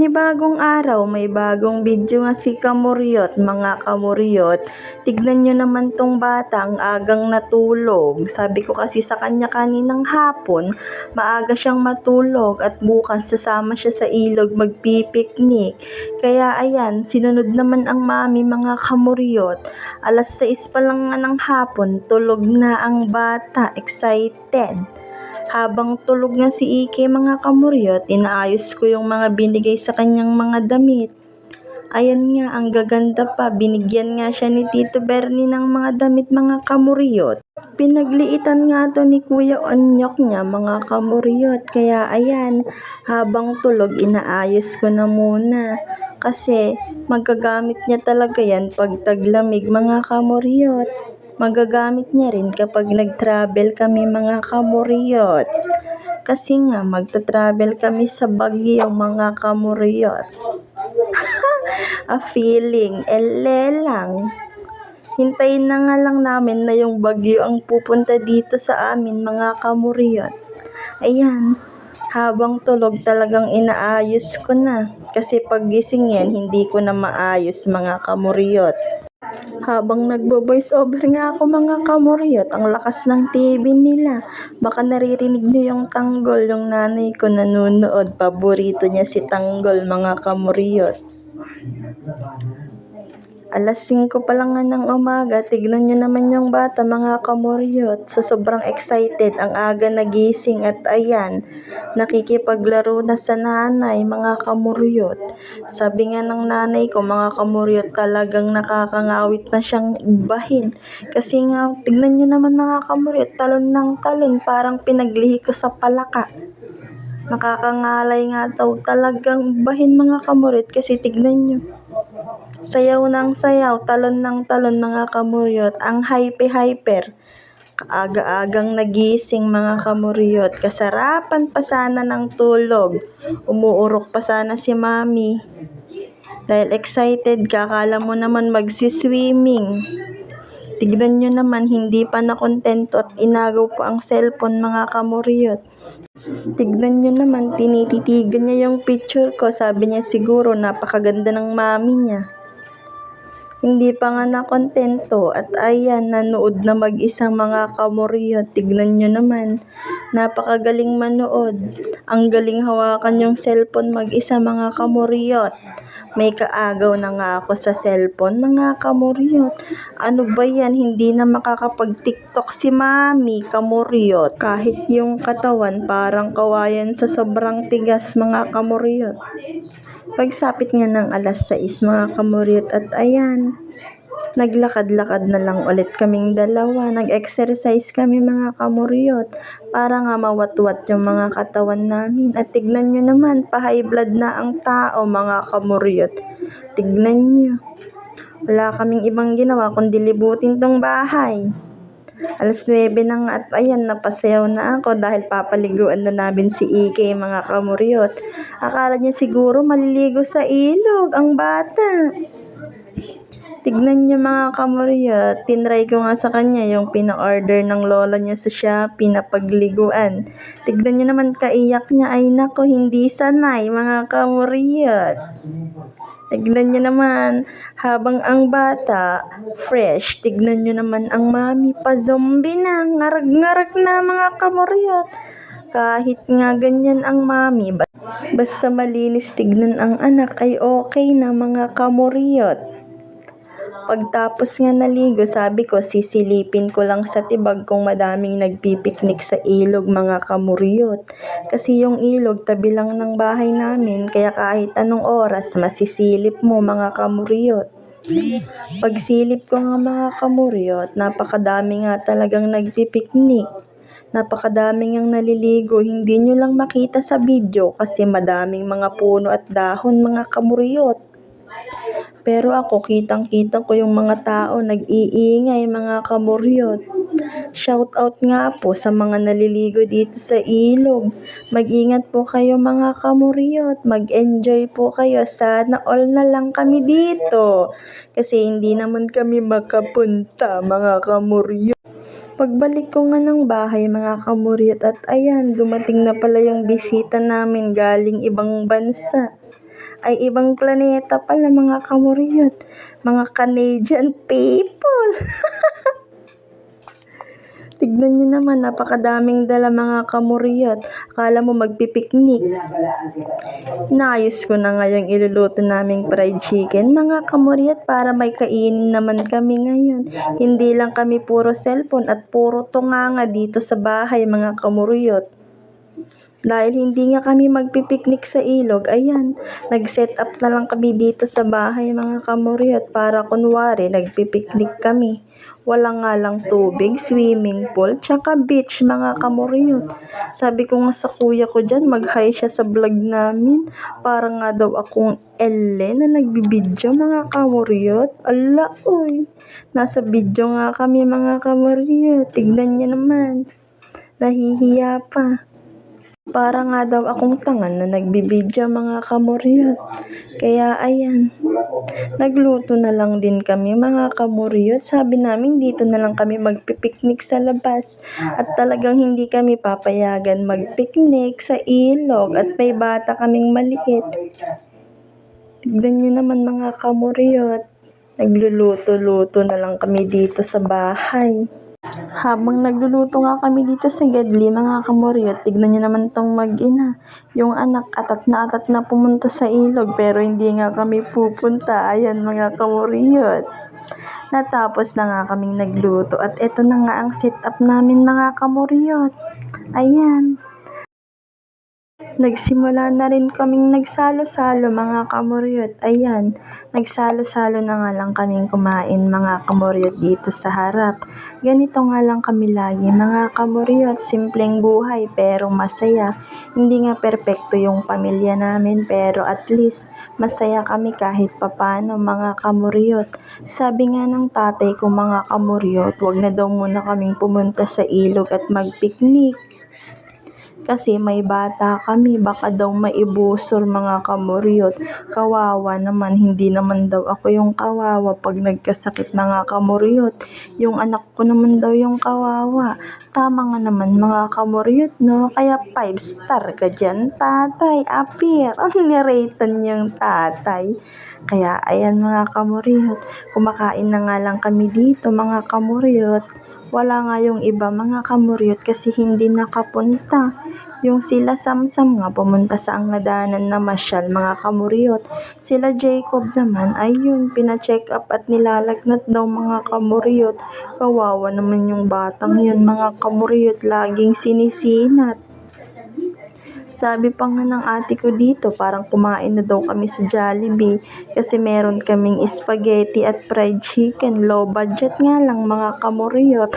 panibagong araw, may bagong video nga si Kamuryot, mga Kamuryot. Tignan nyo naman tong bata, ang agang natulog. Sabi ko kasi sa kanya kaninang hapon, maaga siyang matulog at bukas sasama siya sa ilog magpipiknik. Kaya ayan, sinunod naman ang mami mga Kamuryot. Alas 6 pa lang nga ng hapon, tulog na ang bata, excited. Habang tulog nga si Ike mga kamuryot, inaayos ko yung mga binigay sa kanyang mga damit. Ayan nga, ang gaganda pa. Binigyan nga siya ni Tito Bernie ng mga damit mga kamuryot. Pinagliitan nga to ni Kuya Onyok niya mga kamuryot. Kaya ayan, habang tulog, inaayos ko na muna. Kasi magagamit niya talaga yan pag taglamig mga kamuryot magagamit niya rin kapag nag-travel kami mga kamuriyot. Kasi nga, magta-travel kami sa Baguio mga kamuriyot. A feeling, ele lang. Hintayin na nga lang namin na yung Bagyo ang pupunta dito sa amin mga kamuriyot. Ayan, habang tulog talagang inaayos ko na. Kasi pag gising yan, hindi ko na maayos mga kamuriyot. Habang nagbo-voice over nga ako mga kamuryot, ang lakas ng TV nila. Baka naririnig nyo yung tanggol, yung nanay ko nanonood. Paborito niya si tanggol mga kamuryot. Alas 5 pa lang nga ng umaga, tignan nyo naman yung bata mga kamuryot. Sa sobrang excited, ang aga nagising at ayan, nakikipaglaro na sa nanay mga kamuryot. Sabi nga ng nanay ko mga kamuryot talagang nakakangawit na siyang ibahin. Kasi nga, tignan nyo naman mga kamuryot, talon ng talon, parang pinaglihi ko sa palaka. Nakakangalay nga daw talagang ibahin mga kamuryot kasi tignan nyo. Sayaw ng sayaw, talon ng talon mga kamuryot, ang hype-hyper. Kaaga-agang nagising mga kamuryot, kasarapan pa sana ng tulog. Umuurok pa sana si mami. Dahil excited ka, akala mo naman magsiswimming. Tignan nyo naman, hindi pa nakontento at inagaw pa ang cellphone mga kamuryot. Tignan nyo naman, tinititigan niya yung picture ko. Sabi niya siguro napakaganda ng mami niya. Hindi pa nga nakontento at ayan, nanood na mag-isang mga kamoryo. Tignan nyo naman, napakagaling manood. Ang galing hawakan yung cellphone mag-isa mga kamuryot. May kaagaw na nga ako sa cellphone, mga kamuryot. Ano ba yan? Hindi na makakapag-tiktok si mami, kamuryot. Kahit yung katawan, parang kawayan sa sobrang tigas, mga kamuryot. Pagsapit nga ng alas 6 mga kamuryot at ayan, naglakad-lakad na lang ulit kaming dalawa. Nag-exercise kami mga kamuryot para nga mawatwat yung mga katawan namin. At tignan nyo naman, pa-high blood na ang tao mga kamuryot. Tignan nyo. Wala kaming ibang ginawa kundi libutin tong bahay. Alas 9 na nga at ayan, napasayaw na ako dahil papaliguan na namin si Ike mga kamuryot. Akala niya siguro maliligo sa ilog ang bata. Tignan niyo mga kamuryot, tinry ko nga sa kanya yung pina-order ng lola niya sa Shopee na pagliguan. Tignan niyo naman kaiyak niya, ay nako hindi sanay mga kamuryot. Tignan niyo naman, habang ang bata, fresh, tignan niyo naman ang mami pa zombie na, ngarag-ngarag na mga kamuryot. Kahit nga ganyan ang mami, basta malinis tignan ang anak ay okay na mga kamuryot. Pagtapos nga naligo, sabi ko sisilipin ko lang sa tibag kung madaming nagpipiknik sa ilog mga kamuryot. Kasi yung ilog tabi lang ng bahay namin, kaya kahit anong oras masisilip mo mga kamuryot. Pagsilip ko nga mga kamuryot, napakadami nga talagang nagpipiknik. Napakadaming ang naliligo, hindi nyo lang makita sa video kasi madaming mga puno at dahon mga kamuryot. Pero ako kitang kita ko yung mga tao nag-iingay mga kamuryot. Shout out nga po sa mga naliligo dito sa ilog. Mag-ingat po kayo mga kamuryot. Mag-enjoy po kayo. Sana all na lang kami dito. Kasi hindi naman kami makapunta mga kamuryot. Pagbalik ko nga ng bahay mga kamuryot at ayan, dumating na pala yung bisita namin galing ibang bansa. Ay ibang planeta pala mga kamuryot. Mga Canadian people. Tignan nyo naman, napakadaming dala mga kamuryot. Akala mo magpipiknik. Inayos ko na nga yung iluluto naming fried chicken, mga kamuryot, para may kainin naman kami ngayon. Hindi lang kami puro cellphone at puro tunganga dito sa bahay, mga kamuryot. Dahil hindi nga kami magpipiknik sa ilog, ayan, nag-set up na lang kami dito sa bahay mga kamuryot para kunwari nagpipiknik kami. Wala nga lang tubig, swimming pool, tsaka beach mga kamuryot. Sabi ko nga sa kuya ko dyan, mag-hi siya sa vlog namin. Para nga daw akong Ellen na nagbibidyo mga kamuryot. Ala, uy. Nasa video nga kami mga kamuryot. Tignan niya naman. Nahihiya pa. Para nga daw akong tangan na nagbibidyo mga kamuryot. Kaya ayan, nagluto na lang din kami mga kamuryot. Sabi namin dito na lang kami magpipiknik sa labas. At talagang hindi kami papayagan magpiknik sa ilog at may bata kaming maliit. Tignan nyo naman mga kamuryot. Nagluluto-luto na lang kami dito sa bahay. Habang nagluluto nga kami dito sa Gadli, mga kamuryot, tignan nyo naman tong mag-ina. Yung anak, atat na atat na pumunta sa ilog, pero hindi nga kami pupunta. Ayan mga kamuryot. Natapos na nga kaming nagluto at eto na nga ang setup namin mga kamuryot. Ayan. Nagsimula na rin kaming nagsalo-salo mga kamuryot. Ayan, nagsalo-salo na nga lang kaming kumain mga kamuryot dito sa harap. Ganito nga lang kami lagi mga kamuryot. Simpleng buhay pero masaya. Hindi nga perpekto yung pamilya namin pero at least masaya kami kahit papano mga kamuryot. Sabi nga ng tatay ko mga kamuryot, wag na daw muna kaming pumunta sa ilog at magpiknik. Kasi may bata kami, baka daw maibusol mga kamuryot. Kawawa naman, hindi naman daw ako yung kawawa pag nagkasakit mga kamuryot. Yung anak ko naman daw yung kawawa. Tama nga naman mga kamuryot, no? Kaya 5 star ka dyan, tatay. Apir, ang niratan niyang tatay. Kaya ayan mga kamuryot, kumakain na nga lang kami dito mga kamuryot. Wala nga yung iba mga kamuryot kasi hindi nakapunta. Yung sila Samsam nga pumunta sa angadanan na masyal mga kamuryot. Sila Jacob naman ay yun pina-check up at nilalagnat daw mga kamuryot. Kawawa naman yung batang yun mga kamuryot laging sinisinat. Sabi pa nga ng ate ko dito, parang kumain na daw kami sa Jollibee kasi meron kaming spaghetti at fried chicken. Low budget nga lang mga kamuryot.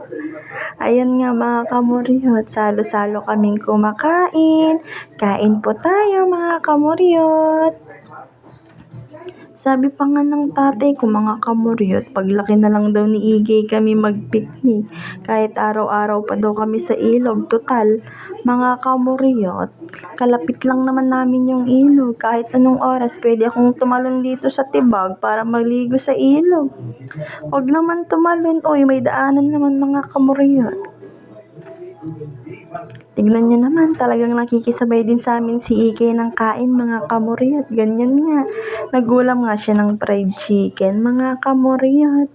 Ayan nga mga kamuryot, salo-salo kaming kumakain. Kain po tayo mga kamuryot. Sabi pa nga ng tatay ko mga kamuryot, paglaki na lang daw ni Igay kami magpiknik. Kahit araw-araw pa daw kami sa ilog, total, mga kamuryot. Kalapit lang naman namin yung ilog. Kahit anong oras, pwede akong tumalon dito sa tibag para maligo sa ilog. Huwag naman tumalon, oy, may daanan naman mga kamuryot. Tignan nyo naman, talagang nakikisabay din sa amin si Ike ng kain mga kamuryot. Ganyan nga. Nagulam nga siya ng fried chicken mga kamuryot.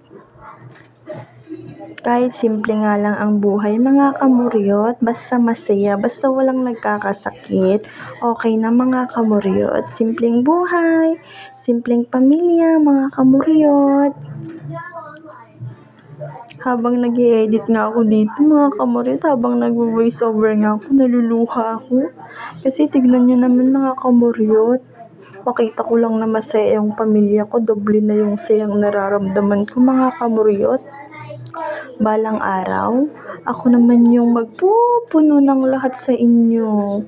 Kahit simple nga lang ang buhay mga kamuryot, basta masaya, basta walang nagkakasakit, okay na mga kamuryot. Simpleng buhay, simpleng pamilya mga kamuryot. Habang nag edit nga ako dito mga kamuryot, habang nag-voice over nga ako, naluluha ako. Kasi tignan nyo naman mga kamuryot, makita ko lang na masaya yung pamilya ko, doble na yung sayang nararamdaman ko mga kamuryot. Balang araw, ako naman yung magpupuno ng lahat sa inyo.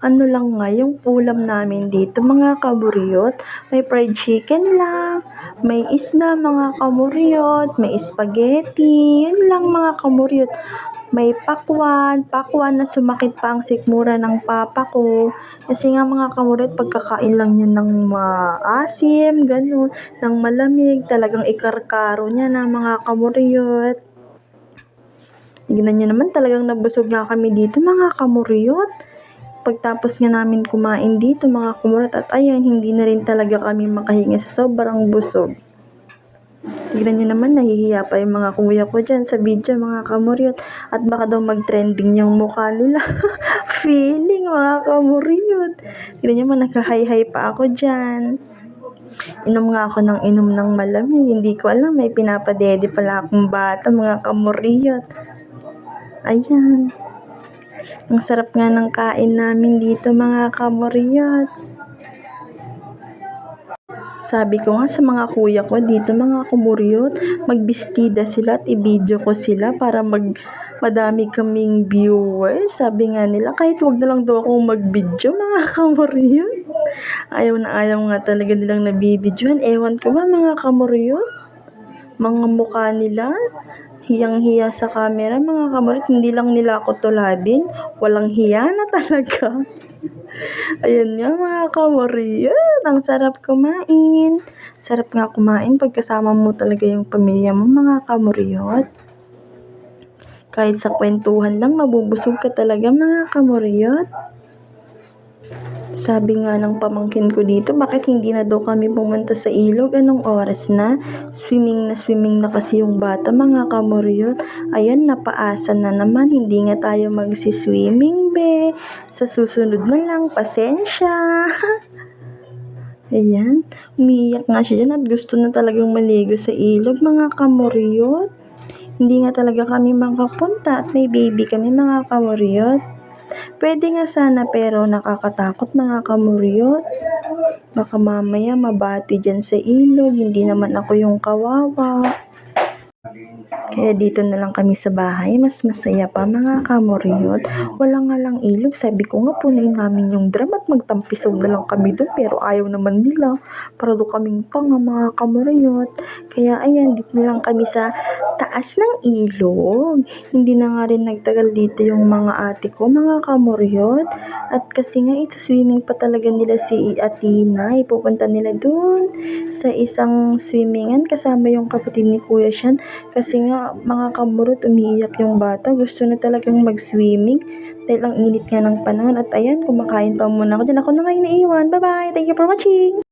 Ano lang nga yung ulam namin dito mga kamuryot. May fried chicken lang, may isda mga kamuryot, may spaghetti, yun lang mga kamuryot. May pakwan, pakwan na sumakit pa ang sikmura ng papa ko. Kasi nga mga kamuryot, pagkakain lang yun ng maasim, ganun, ng malamig, talagang ikarkaro niya na mga kamuryot. Tignan nyo naman, talagang nabusog na kami dito mga kamuryot. Pagtapos nga namin kumain dito mga kumurot at ayan, hindi na rin talaga kami makahinga sa sobrang busog. Tignan nyo naman, nahihiya pa yung mga kuya ko dyan sa video, mga kamuryot. At baka daw mag-trending yung mukha nila. Feeling, mga kamuryot. Tignan nyo naman, nakahay-hay pa ako dyan. Inom nga ako ng inom ng malamig. Hindi ko alam, may pinapadede pala akong bata, mga kamuryot. Ayan. Ang sarap nga ng kain namin dito, mga kamuryot. Sabi ko nga sa mga kuya ko dito, mga kumuryot, magbistida sila at i-video ko sila para mag madami kaming viewers. Sabi nga nila, kahit wag na lang daw akong mag-video, mga kamuryot. Ayaw na ayaw nga talaga nilang nabibidyohan. Ewan ko ba, mga kamuryot? Mga mukha nila, hiyang-hiya sa camera, mga kamuryot. Hindi lang nila ako tuladin. Walang hiya na talaga. Ayan nga mga kamuryot, ang sarap kumain. Sarap nga kumain pagkasama mo talaga yung pamilya mo mga kamuryot. Kahit sa kwentuhan lang, mabubusog ka talaga mga kamuryot. Sabi nga ng pamangkin ko dito, bakit hindi na daw kami pumunta sa ilog? Anong oras na? Swimming na swimming na kasi yung bata, mga kamuryot. Ayan, napaasa na naman. Hindi nga tayo magsiswimming, be. Sa susunod na lang, pasensya. Ayan, umiiyak nga siya dyan at gusto na talagang maligo sa ilog, mga kamuryot. Hindi nga talaga kami makapunta at may baby kami, mga kamuryot. Pwede nga sana pero nakakatakot mga kamuryot. Baka mamaya mabati dyan sa ilog, hindi naman ako yung kawawa. Kaya dito na lang kami sa bahay, mas masaya pa mga kamuryot. Wala nga lang ilog, sabi ko nga punuin namin yung drum at magtampisaw na lang kami doon pero ayaw naman nila. Para doon kaming tanga mga kamuryot. Kaya ayan, dito na lang kami sa taas ng ilog. Hindi na nga rin nagtagal dito yung mga ate ko, mga kamuryot. At kasi nga ito swimming pa talaga nila si Atina. Ipupunta nila doon sa isang swimmingan kasama yung kapatid ni Kuya Shan. Kasi nga mga kamurot umiiyak yung bata. Gusto na talagang mag-swimming dahil ang init nga ng panahon. At ayan, kumakain pa muna ako. Diyan ako na ngayon naiwan. Bye-bye! Thank you for watching!